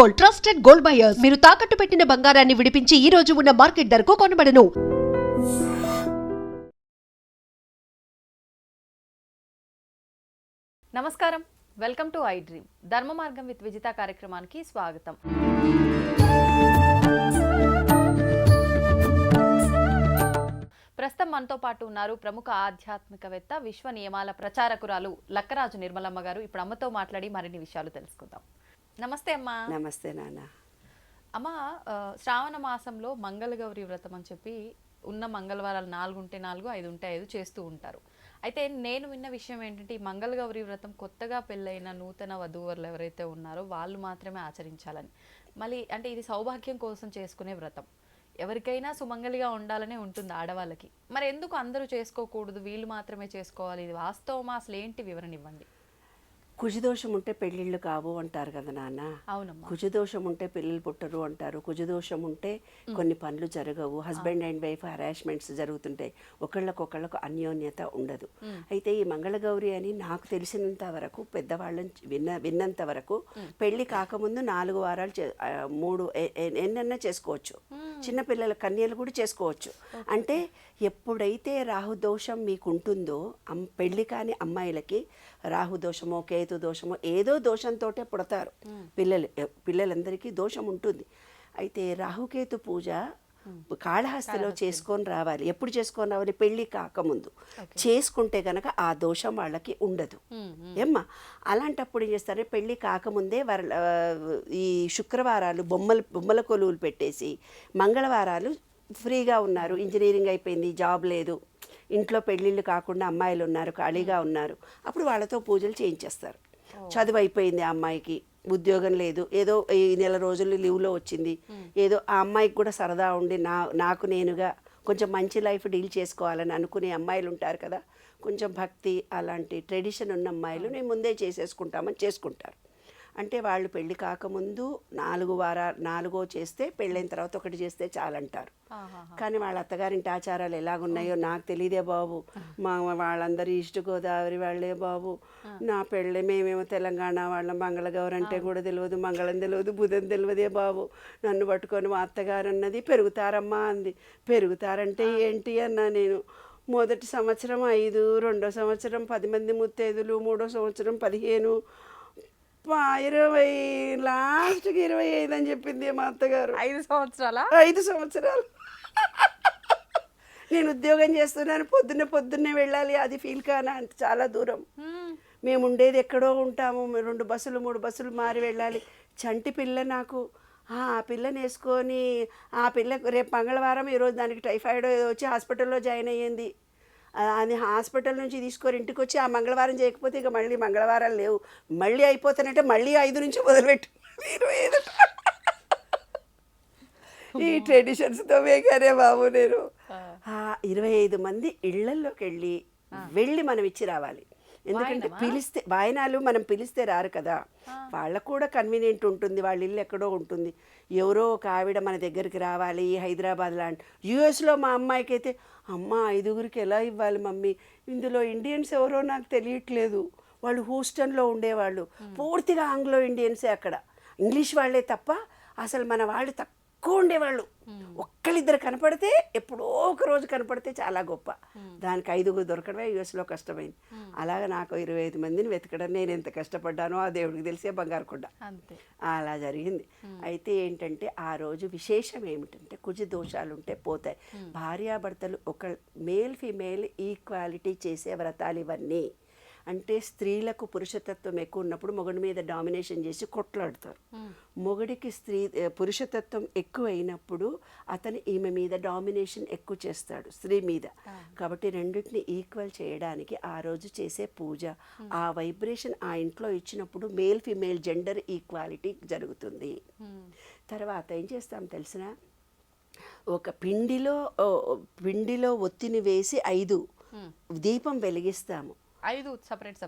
Gold trusted gold buyers. మీరు తాకట్టు పెట్టిన బంగారాన్ని విడిపించి ఈ రోజు ఉన్న మార్కెట్ ధరకు కొనబడను. నమస్కారం. వెల్కమ్ టు ఐ డ్రీమ్ ధర్మ మార్గం విత్ విజిత కార్యక్రమానికి స్వాగతం. ప్రస్తుతం మనతో పాటు ఉన్నారు ప్రముఖ ఆధ్యాత్మికవేత్త విశ్వ నియమాల ప్రచారకురాలు లక్కరాజు నిర్మలమ్మ గారు. ఇప్పుడు అమ్మతో మాట్లాడి మరిన్ని విషయాలు తెలుసుకుందాం. నమస్తే అమ్మా. నమస్తే నాన్న. అమ్మ శ్రావణ మాసంలో మంగళగౌరి వ్రతం అని చెప్పి ఉన్న మంగళవారాలు నాలుగు ఉంటే నాలుగు ఐదు ఉంటే ఐదు చేస్తూ ఉంటారు. అయితే నేను విన్న విషయం ఏంటంటే ఈ మంగళగౌరి వ్రతం కొత్తగా పెళ్ళైన నూతన వధూవరులు ఎవరైతే ఉన్నారో వాళ్ళు మాత్రమే ఆచరించాలని. మళ్ళీ అంటే ఇది సౌభాగ్యం కోసం చేసుకునే వ్రతం. ఎవరికైనా సుమంగలిగా ఉండాలనే ఉంటుంది ఆడవాళ్ళకి. మరి ఎందుకు అందరూ చేసుకోకూడదు? వీళ్ళు మాత్రమే చేసుకోవాలి. ఇది వాస్తవమా? అసలు ఏంటి వివరణ ఇవ్వండి. కుజదోషం ఉంటే పెళ్ళిళ్ళు కావు అంటారు కదా నాన్న. కుజదోషం ఉంటే పిల్లలు పుట్టరు అంటారు. కుజదోషం ఉంటే కొన్ని పనులు జరగవు. హస్బెండ్ అండ్ వైఫ్ హరాస్మెంట్స్ జరుగుతుంటాయి. ఒకళ్ళకొకళ్ళకు అన్యోన్యత ఉండదు. అయితే ఈ మంగళగౌరి అని నాకు తెలిసినంత వరకు పెద్దవాళ్ళని విన్న విన్నంత వరకు పెళ్ళి కాకముందు నాలుగు వారాలు మూడు ఎన్నన్నా చేసుకోవచ్చు. చిన్నపిల్లల కన్యలు కూడా చేసుకోవచ్చు. అంటే ఎప్పుడైతే రాహుదోషం మీకు ఉంటుందో అమ్ పెళ్ళి కాని అమ్మాయిలకి రాహుదోషమో కేతు దోషమో ఏదో దోషంతోటే పుడతారు. పిల్లలు పిల్లలందరికీ దోషం ఉంటుంది. అయితే రాహుకేతు పూజ కాళహస్తిలో చేసుకొని రావాలి. ఎప్పుడు చేసుకొని రావాలి? పెళ్ళి కాకముందు. చేసుకుంటే గనక ఆ దోషం వాళ్ళకి ఉండదు. ఏమ్మా? అలాంటప్పుడు ఏం చేస్తారు? పెళ్ళి కాకముందే వర ఈ శుక్రవారాలు బొమ్మలు బొమ్మల కొలువులు పెట్టేసి మంగళవారాలు ఫ్రీగా ఉన్నారు. ఇంజనీరింగ్ అయిపోయింది జాబ్ లేదు. ఇంట్లో పెళ్ళిళ్ళు కాకుండా అమ్మాయిలు ఉన్నారు ఖాళీగా ఉన్నారు. అప్పుడు వాళ్ళతో పూజలు చేయించేస్తారు. చదువు అయిపోయింది ఆ అమ్మాయికి. ఉద్యోగం లేదు. ఏదో ఈ నెల రోజులు లీవ్లో వచ్చింది. ఏదో ఆ అమ్మాయికి కూడా సరదా ఉండి నా నాకు నేనుగా కొంచెం మంచి లైఫ్ డీల్ చేసుకోవాలని అనుకునే అమ్మాయిలు ఉంటారు కదా. కొంచెం భక్తి అలాంటి ట్రెడిషన్ ఉన్న అమ్మాయిలు నేను ముందే చేసేసుకుంటామని చేసుకుంటారు. అంటే వాళ్ళు పెళ్ళి కాకముందు నాలుగు వారా నాలుగో చేస్తే పెళ్ళైన తర్వాత ఒకటి చేస్తే చాలంటారు. కానీ వాళ్ళ అత్తగారింటి ఆచారాలు ఎలాగున్నాయో నాకు తెలియదే బాబు. మా వాళ్ళందరూ ఈస్ట్ గోదావరి వాళ్ళే బాబు. నా పెళ్ళి మేమేమో తెలంగాణ వాళ్ళ. మంగళగౌరి అంటే కూడా తెలియదు మంగళం తెలియదు బుధం తెలియదే బాబు. నన్ను పట్టుకొని మా అత్తగారు అన్నది పెరుగుతారమ్మా అంది. పెరుగుతారంటే ఏంటి? అన్నా నేను. మొదటి సంవత్సరం ఐదు రెండో సంవత్సరం పది మంది ముత్తైదులు మూడో సంవత్సరం పదిహేను ఇరవై లాస్ట్కి ఇరవై ఐదు అని చెప్పింది మా అత్తగారు. ఐదు సంవత్సరాల? ఐదు సంవత్సరాలు. నేను ఉద్యోగం చేస్తున్నాను పొద్దున్నే పొద్దున్నే వెళ్ళాలి అది ఫీల్ కానా అంటే చాలా దూరం. మేము ఉండేది ఎక్కడో ఉంటాము రెండు బస్సులు మూడు బస్సులు మారి వెళ్ళాలి. చంటి పిల్ల నాకు. ఆ పిల్లని వేసుకొని ఆ పిల్ల రేపు మంగళవారం ఈరోజు దానికి టైఫాయిడ్ వచ్చి హాస్పిటల్లో జాయిన్ అయ్యింది. అది హాస్పిటల్ నుంచి తీసుకొని ఇంటికి వచ్చి ఆ మంగళవారం చేయకపోతే ఇక మళ్ళీ మంగళవారాలు లేవు. మళ్ళీ అయిపోతానంటే మళ్ళీ ఐదు నుంచి మొదలుపెట్టు. ఇరవై ఐదు ఈ ట్రెడిషన్స్తో వేగానే బాబు నేను. ఇరవై ఐదు మంది ఇళ్ళల్లోకి వెళ్ళి వెళ్ళి మనం ఇచ్చి రావాలి. ఎందుకంటే పిలిస్తే వాయనాలు మనం పిలిస్తే రారు కదా. వాళ్ళకు కూడా కన్వీనియంట్ ఉంటుంది వాళ్ళ ఇల్లు ఎక్కడో ఉంటుంది. ఎవరో ఒక ఆవిడ మన దగ్గరికి రావాలి హైదరాబాద్ లాంటి యూఎస్లో మా అమ్మాయికి అయితే అమ్మ ఐదుగురికి ఎలా ఇవ్వాలి మమ్మీ? ఇందులో ఇండియన్స్ ఎవరో నాకు తెలియట్లేదు. వాళ్ళు హూస్టన్లో ఉండేవాళ్ళు. పూర్తిగా ఆంగ్లో ఇండియన్సే అక్కడ. ఇంగ్లీష్ వాళ్ళే తప్ప అసలు మన వాళ్ళు తక్కువ ఉండేవాళ్ళు. ఒక్కళ్ళిద్దరు కనపడితే ఎప్పుడో ఒక రోజు కనపడితే చాలా గొప్ప. దానికి ఐదుగురు దొరకడమే యుఎస్లో కష్టమైంది. అలాగా నాకు ఇరవై ఐదు మందిని వెతకడం నేను ఎంత కష్టపడ్డానో ఆ దేవుడికి తెలిసే బంగారు కొండ. అలా జరిగింది. అయితే ఏంటంటే ఆ రోజు విశేషం ఏమిటంటే కుజ దోషాలు ఉంటే పోతాయి భార్యాభర్తలు ఒక మేల్ ఫీమేల్ ఈక్వాలిటీ చేసే వ్రతాలు ఇవన్నీ. అంటే స్త్రీలకు పురుషతత్వం ఎక్కువ ఉన్నప్పుడు మొగుడి మీద డామినేషన్ చేసి కొట్లాడతారు. మొగుడికి స్త్రీ పురుషతత్వం ఎక్కువ అయినప్పుడు అతను ఈమె మీద డామినేషన్ ఎక్కువ చేస్తాడు స్త్రీ మీద. కాబట్టి రెండింటిని ఈక్వల్ చేయడానికి ఆ రోజు చేసే పూజ. ఆ వైబ్రేషన్ ఆ ఇంట్లో ఇచ్చినప్పుడు మేల్ ఫిమేల్ జెండర్ ఈక్వాలిటీ జరుగుతుంది. తర్వాత ఏం చేస్తాం తెలిసిన? ఒక పిండిలో పిండిలో ఒత్తిని వేసి ఐదు దీపం వెలిగిస్తాము. ఐదు సపరేట్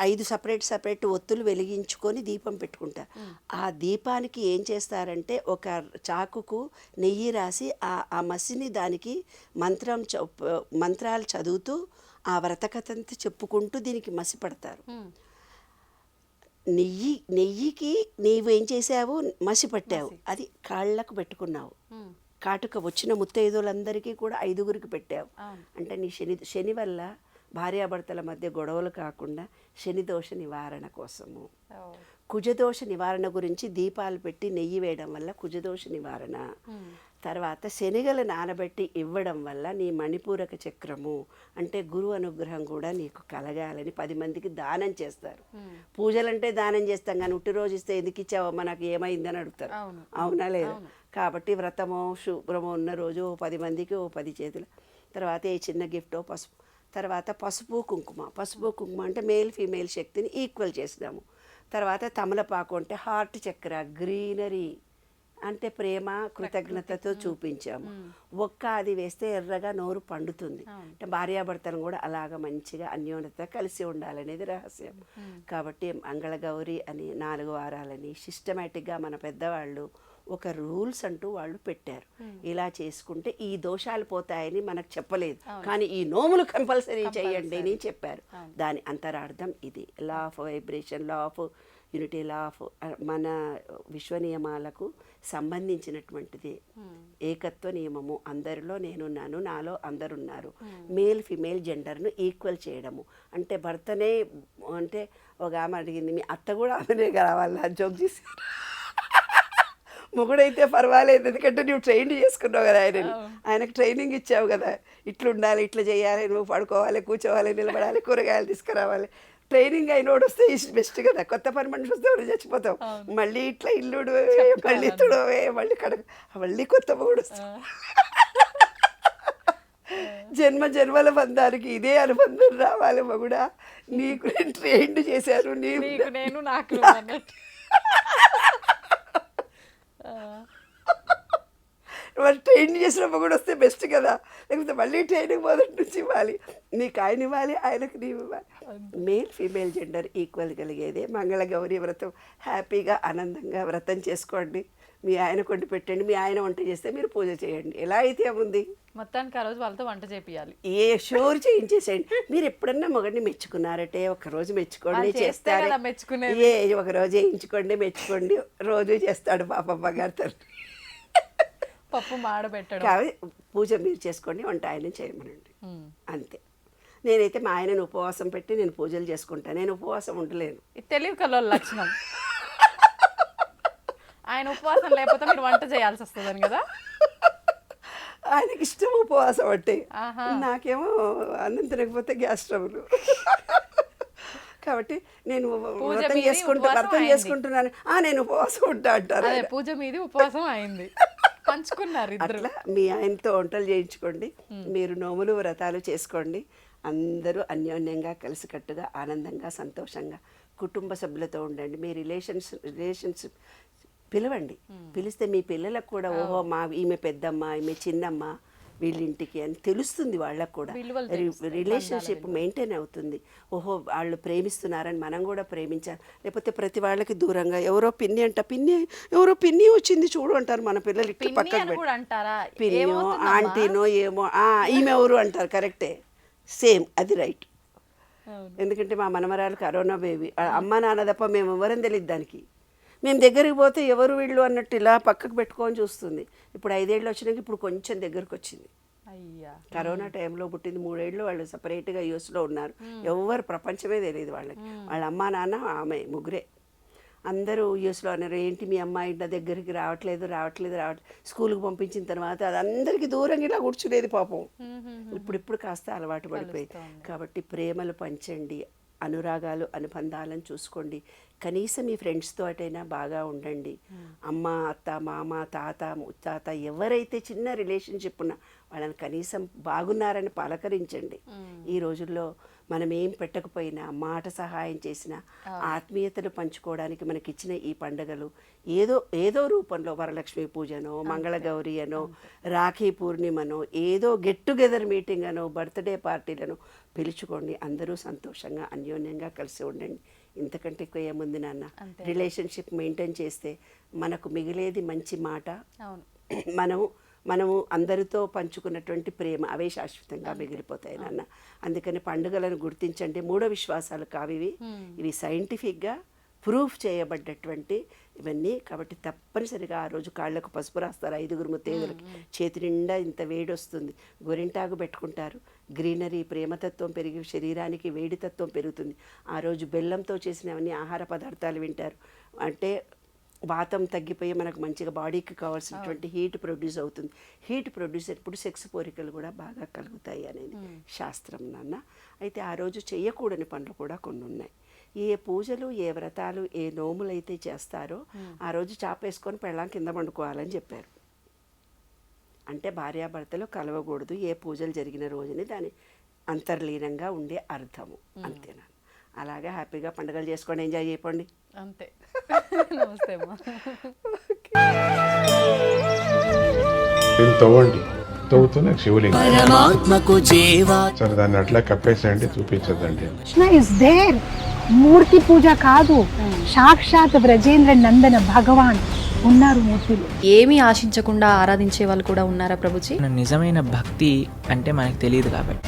ఐదు సపరేట్ సపరేట్ ఒత్తులు వెలిగించుకొని దీపం పెట్టుకుంటారు ఆ దీపానికి ఏం చేస్తారంటే ఒక చాకుకు నెయ్యి రాసి ఆ ఆ మసిని దానికి మంత్రం మంత్రాలు చదువుతూ ఆ వ్రతకథంతా చెప్పుకుంటూ దీనికి మసి పడతారు. నెయ్యి నెయ్యికి నీవేం చేసావు మసి పట్టావు. అది కాళ్ళకు పెట్టుకున్నావు. కాటుక వచ్చిన ముత్తైదులందరికీ కూడా ఐదుగురికి పెట్టావు. అంటే నీ శని శని వల్ల భార్యాభర్తల మధ్య గొడవలు కాకుండా శని దోష నివారణ కోసము. కుజదోష నివారణ గురించి దీపాలు పెట్టి నెయ్యి వేయడం వల్ల కుజదోష నివారణ. తర్వాత శనగలు నానబెట్టి ఇవ్వడం వల్ల నీ మణిపూరక చక్రము అంటే గురు అనుగ్రహం కూడా నీకు కలగాలని పది మందికి దానం చేస్తారు. పూజలంటే దానం చేస్తాం కానీ ఉట్టి రోజు ఇస్తే ఎందుకు ఇచ్చావమ్మా నాకు ఏమైందని అడుగుతారు. అవును. లేదా. కాబట్టి వ్రతము శుభ్రము ఉన్న రోజు ఓ పది మందికి ఓ పది చేతులు. తర్వాత ఏ చిన్న గిఫ్ట్ పసుపు తర్వాత పసుపు కుంకుమ. పసుపు కుంకుమ అంటే మేల్ ఫీమేల్ శక్తిని ఈక్వల్ చేసినాము తర్వాత తమలపాకు అంటే హార్ట్ చక్ర గ్రీనరీ అంటే ప్రేమ కృతజ్ఞతతో చూపించాము. ఒక్క అది వేస్తే ఎర్రగా నోరు పండుతుంది. అంటే భార్యాభర్తలు కూడా అలాగ మంచిగా అన్యోన్యత కలిసి ఉండాలనేది రహస్యం. కాబట్టి మంగళగౌరి అని నాలుగు వారాలని సిస్టమేటిక్గా మన పెద్దవాళ్ళు ఒక రూల్స్ అంటూ వాళ్ళు పెట్టారు. ఇలా చేసుకుంటే ఈ దోషాలు పోతాయని మనకు చెప్పలేదు. కానీ ఈ నోములు కంపల్సరీ చేయండి అని చెప్పారు. దాని అంతరార్థం ఇది. Law of vibration law of unity law of మన విశ్వ నియమాలకు సంబంధించినటువంటిది ఏకత్వ నియమము. అందరిలో నేనున్నాను నాలో అందరున్నారు. మేల్ ఫిమేల్ జెండర్ను ఈక్వల్ చేయడము. అంటే భర్తనే అంటే ఒక ఆమె అడిగింది మీ అత్త కూడా ఆమెనే కావాలా జోక్ చేసి మొగుడైతే పర్వాలేదు ఎందుకంటే నువ్వు ట్రైన్ చేసుకున్నావు కదా ఆయన ఆయనకు ట్రైనింగ్ ఇచ్చావు కదా. ఇట్లా ఉండాలి ఇట్లా చేయాలి నువ్వు పడుకోవాలి కూర్చోవాలి నిలబడాలి కూరగాయలు తీసుకురావాలి. ట్రైనింగ్ అయినోడు వస్తే బెస్ట్ కదా. కొత్త పని మనిషి వస్తే ఎవరు చచ్చిపోతాం. మళ్ళీ ఇట్లా ఇల్లుడు మళ్ళీ తుడవే మళ్ళీ కడగ మళ్ళీ కొత్త మొగుడు జన్మ జన్మల బంధానికి ఇదే అనుబంధం రావాలి మగుడా. నీకు నేను ట్రైన్ చేశాను నీ నీకు నేను నాకు మరి ట్రైన్ చేసిన మొగుడు వస్తే బెస్ట్ కదా. లేకపోతే మళ్ళీ ట్రైనింగ్ మొదటి నుంచి ఇవ్వాలి. నీకు ఆయన ఇవ్వాలి ఆయనకు నీవు ఇవ్వాలి. మేల్ ఫీమేల్ జెండర్ ఈక్వల్ కలిగేదే. మంగళ గౌరీ వ్రతం హ్యాపీగా ఆనందంగా వ్రతం చేసుకోండి. మీ ఆయన కొండి పెట్టండి. మీ ఆయన వంట చేస్తే మీరు పూజ చేయండి. ఎలా అయితే ఉంది మొత్తానికి ఆ రోజు వాళ్ళతో వంట చేపియాలి ఏ షూర్ చేయించేసేయండి. మీరు ఎప్పుడన్నా మొగడిని మెచ్చుకున్నారటే ఒక రోజు మెచ్చుకోండి చేస్తారు. కదా మెచ్చుకునేది. ఏ ఒక రోజు వేయించుకోండి మెచ్చుకోండి రోజు చేస్తాడు పాపమ్మ గారు తండ్రి పప్పు మాడబెట్టడం కాబట్టి పూజ మీరు చేసుకోండి వంట ఆయన చేయమనండి. అంతే. నేనైతే మా ఆయనను ఉపవాసం పెట్టి నేను పూజలు చేసుకుంటాను నేను ఉపవాసం ఉండలేను. తెలివి కల్లో లక్షణం. ఆయన ఉపవాసం లేకపోతే మీరు వంట చేయాల్సి వస్తుందని కదా? ఆయనకి ఇష్టం ఉపవాసం అంటే. నాకేమో అన్నం తినకపోతే గ్యాస్ ట్రబుల్. కాబట్టి నేను వ్రతం చేసుకుంటూ ఉపవాసం వ్రతం. చేసుకుంటున్నాను. ఆ నేను ఉపవాసం ఉంటా అంటారు. పూజ మీది ఉపవాసం అయింది. పంచుకున్నారు అట్లా మీ ఆయనతో వంటలు చేయించుకోండి. మీరు నోములు వ్రతాలు చేసుకోండి. అందరూ అన్యోన్యంగా కలిసికట్టుగా ఆనందంగా సంతోషంగా కుటుంబ సభ్యులతో ఉండండి. మీ రిలేషన్స్ రిలేషన్స్ పిలవండి. పిలిస్తే మీ పిల్లలకు కూడా ఓహో మా ఈమె పెద్దమ్మ ఈమె చిన్నమ్మ వీళ్ళింటికి అని తెలుస్తుంది వాళ్ళకు కూడా. రిలేషన్షిప్ మెయింటైన్ అవుతుంది. ఓహో వాళ్ళు ప్రేమిస్తున్నారని మనం కూడా ప్రేమించాలి. లేకపోతే ప్రతి వాళ్ళకి దూరంగా ఎవరో పిన్ని అంట పిన్ని ఎవరో పిన్ని వచ్చింది చూడు అంటారు మన పిల్లలు ఇట్లా పక్కకు అంటారా? పిన్నో? ఆంటీనో ఏమో ఈమె ఎవరు అంటారు కరెక్టే. సేమ్ అది రైట్. ఎందుకంటే మా మనమరాలు కరోనా బేబీ. అమ్మ నాన్న తప్ప మేము ఎవరం తెలియదు దానికి. మేము దగ్గరికి పోతే ఎవరు వీళ్ళు అన్నట్టు ఇలా పక్కకు పెట్టుకొని చూస్తుంది. ఇప్పుడు ఐదేళ్ళు వచ్చినాక ఇప్పుడు కొంచెం దగ్గరకు వచ్చింది. అయ్యా. కరోనా టైంలో పుట్టింది మూడేళ్ళు వాళ్ళు సపరేట్గా యూఎస్లో ఉన్నారు. ఎవరు ప్రపంచమే తెలియదు వాళ్ళకి. వాళ్ళ అమ్మ నాన్న ఆమె ముగ్గురే. అందరూ యూఎస్లో అన్నారు ఏంటి మీ అమ్మాయి నా దగ్గరికి రావట్లేదు రావట్లేదు రావట్లేదు. స్కూల్కి పంపించిన తర్వాత అది అందరికీ దూరంగా ఇలా కూర్చునేది పాపం. ఇప్పుడు ఇప్పుడు కాస్త అలవాటు పడిపోయి కాబట్టి ప్రేమలు పంచండి. అనురాగాలు అనుబంధాలను చూసుకోండి. కనీసం మీ ఫ్రెండ్స్తో అటైనా బాగా ఉండండి. అమ్మ అత్త మామ తాత ముత్తాత ఎవరైతే చిన్న రిలేషన్షిప్ ఉన్నా వాళ్ళని కనీసం బాగున్నారని పలకరించండి. ఈ రోజుల్లో మనం ఏం పెట్టకపోయినా మాట సహాయం చేసినా ఆత్మీయతను పంచుకోవడానికి మనకిచ్చిన ఈ పండుగలు ఏదో ఏదో రూపంలో వరలక్ష్మి పూజనో మంగళగౌరి అనో రాఖీ పూర్ణిమనో ఏదో గెట్ టుగెదర్ మీటింగ్ అనో బర్త్డే పార్టీలను పిలుచుకోండి. అందరూ సంతోషంగా అన్యోన్యంగా కలిసి ఉండండి. ఇంతకంటే ఎక్కువ ఏముంది నాన్న. రిలేషన్షిప్ మెయింటైన్ చేస్తే మనకు మిగిలేది మంచి మాట. మనము మనము అందరితో పంచుకున్నటువంటి ప్రేమ అవే శాశ్వతంగా మిగిలిపోతాయి నాన్న. అందుకని పండుగలను గుర్తించండి. మూఢ విశ్వాసాలు కావివి. ఇవి సైంటిఫిక్గా ప్రూఫ్ చేయబడ్డటువంటి ఇవన్నీ. కాబట్టి తప్పనిసరిగా ఆ రోజు కాళ్ళకు పసుపు రాస్తారు ఐదుగురు ముత్తైదులకి. చేతి నిండా ఇంత వేడి వస్తుంది గోరింటాకు పెట్టుకుంటారు. గ్రీనరీ ప్రేమతత్వం పెరిగి శరీరానికి వేడితత్వం పెరుగుతుంది. ఆ రోజు బెల్లంతో చేసినవన్నీ ఆహార పదార్థాలు వింటారు. అంటే వాతం తగ్గిపోయి మనకు మంచిగా బాడీకి కావాల్సినటువంటి హీట్ ప్రొడ్యూస్ అవుతుంది. హీట్ ప్రొడ్యూస్ అయినప్పుడు సెక్స్ కోరికలు కూడా బాగా కలుగుతాయి అనేది శాస్త్రం నాన్న. అయితే ఆ రోజు చేయకూడని పనులు కూడా కొన్ని ఉన్నాయి. ఏ పూజలు ఏ వ్రతాలు ఏ నోములు అయితే చేస్తారో ఆ రోజు చాపేసుకొని పెళ్ళాం కింద పండుకోవాలని చెప్పారు. అంటే భార్యాభర్తలు కలవకూడదు ఏ పూజలు జరిగిన రోజుని దాని అంతర్లీనంగా ఉండే అర్థము. అంతేనా? అలాగే హ్యాపీగా పండుగలు చేసుకొని ఎంజాయ్ చేయకండి అంతే. నమస్తే తవ్వండి. తవ్వుతూనే శివలింగం. పరమాత్మకు జీవా. సరే దాన్ని అట్లా కప్పేసేయండి చూపించదండి కృష్ణ ఇస్ దేర్ మూర్తి పూజ కాదు. సాక్షాత్ బ్రజేంద్ర నందన భగవాన్ ఉన్నారు మూర్తిలో. ఏమీ ఆశించకుండా ఆరాధించే వాళ్ళు కూడా ఉన్నారా ప్రభుజీ? నిజమైన భక్తి అంటే మనకు తెలియదు కాబట్టి.